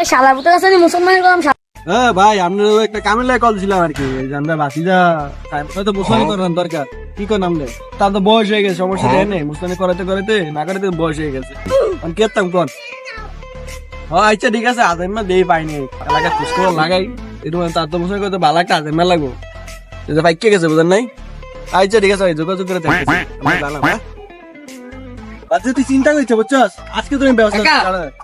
এ শালার পুতের কাছে মুসলমানের গরম হ্যাঁ ভাই আপনার একটা কামের লাগে কল দিছিলাম আর কি। জানবে বাসিদা হয়তো মুসলমান করার দরকার। কি করে নামলে তার তো বয়স হয়ে গেছে সমস্যা দেয় নেই। মুসলমানি করাতে করাতে না করাতে বয়স হয়ে গেছে। আমি কেতাম কোন? আচ্ছা ঠিক আছে দেই পাইনি এলাকা খুশ করে লাগাই। এরকম তার তো মুসলমান করতে ভালো একটা আদেমা লাগবো। এটা পাইকে গেছে বুঝেন নাই? আচ্ছা ঠিক আছে ভাই যোগাযোগ করে জানাম হ্যাঁ? আচ্ছা তুই চিন্তা করছ বুঝছস? আজকে তুমি ব্যবস্থা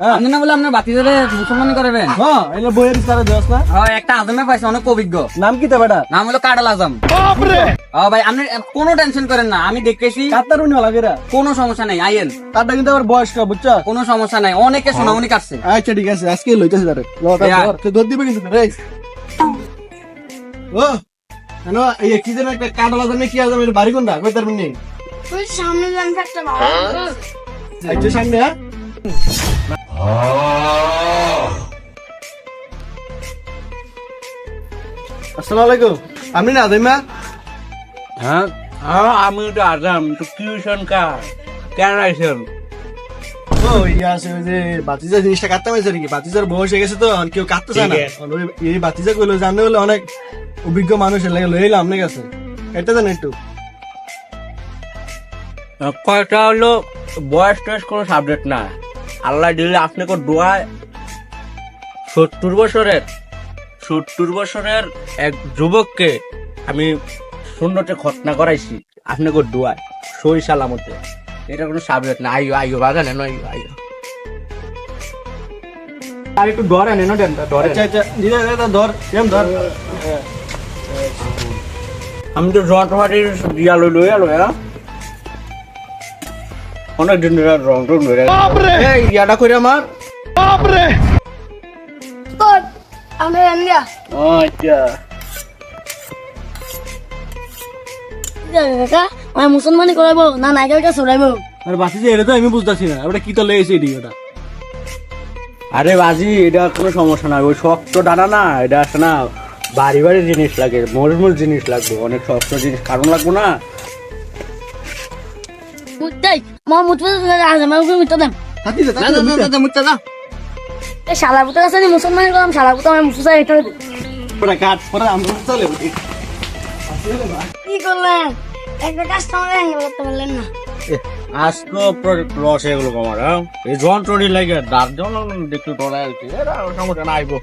হ্যাঁ। আপনি না বলে আপনার বাতিদারে মুসলমান করবেন? হ্যাঁ এগুলো বইয়ের তারা দেওয়াস না হ্যাঁ একটা আজমে পাইছে অনেক অভিজ্ঞ। নাম কি তা বেটা? নাম হলো কাডাল আজম। হ্যাঁ ভাই আপনি কোনো টেনশন করেন না আমি দেখতেছি। কাতার উনি লাগেরা কোনো সমস্যা নাই আইয়েন। তারটা কিন্তু আবার বয়স্ক বুঝছ কোনো সমস্যা নাই অনেকে সোনামনি কাটছে। আচ্ছা ঠিক আছে আজকে লইতেছে তারে। Yeah. ধর দিবে কিন্তু রে ও কেন এই কি যেন একটা কাটালা জানে কি আজম এর বাড়ি কোনটা? কই তার নেই তুই সামনে জানতে একটা ভালো আচ্ছা সামনে হ্যাঁ? আসসালামু আলাইকুম। আপনি না আদিমা হ্যাঁ? হ্যাঁ আমি তো আসাম তো টিউশন কার? কেন আইসেন ও ইয়া আছে ওই যে বাতিজা জিনিসটা কাটতে পারছে নাকি? বাতিজার বয়স হয়ে গেছে তো আর কেউ কাটতে চায় না। এই বাতিজা গুলো জানতে হলে অনেক অভিজ্ঞ মানুষের লাগে লইলাম আপনার কাছে এটা জানেন একটু। কয়টা হলো বয়স টয়স কোনো সাবজেক্ট না। আল্লাহ দিলে আপনাকে দোয়ায় সত্তর বছরের সত্তর বছরের এক যুবককে আমি শূন্যতে খতনা করাইছি আপনাকে দোয়ায় সই সালামতে। এটা কোনো সাবজেক্ট না। আইও আইও বাজানে নয় আইও আর একটু দেন আচ্ছা আচ্ছা দিদা দিদা ধর কেম ধর। আমি তো জট ফাটির দিয়া লই লই আলো হ্যাঁ। অনেক দিন ধরে রং টং ধরে এই ইয়াটা করে আমার তোর আমরা ইন্ডিয়া আচ্ছা। কাকা আমি মুসলমানি না আর এটা তো আমি বুঝতেছি না। কি তো লেগেছে এটি ওটা? আরে বাজি এটা কোনো সমস্যা না। ওই শক্ত ডানা না এটা আছে না বাড়ি বাড়ি জিনিস লাগে মজমুল জিনিস লাগবে অনেক শক্ত জিনিস। কারণ লাগবে না? মা মুতবে আজ আমার উপরে মুতে দেন না, না, না, না, না, মুত্তা। এ শালার পুতের কাছে আমি মুসলমানের গরম শালার পুতে আমি মুসলমান এটা ওটা কাট পরে আমরা চলে কি করলেন একটা কাস্টমার হ্যাঙ্গেল করতে পারলেন না। আজ রস এগুলো কমার হ্যাঁ এই যন্ত্রণী লাগে দাঁত জন দেখতে আছে সমস্যা না আইবো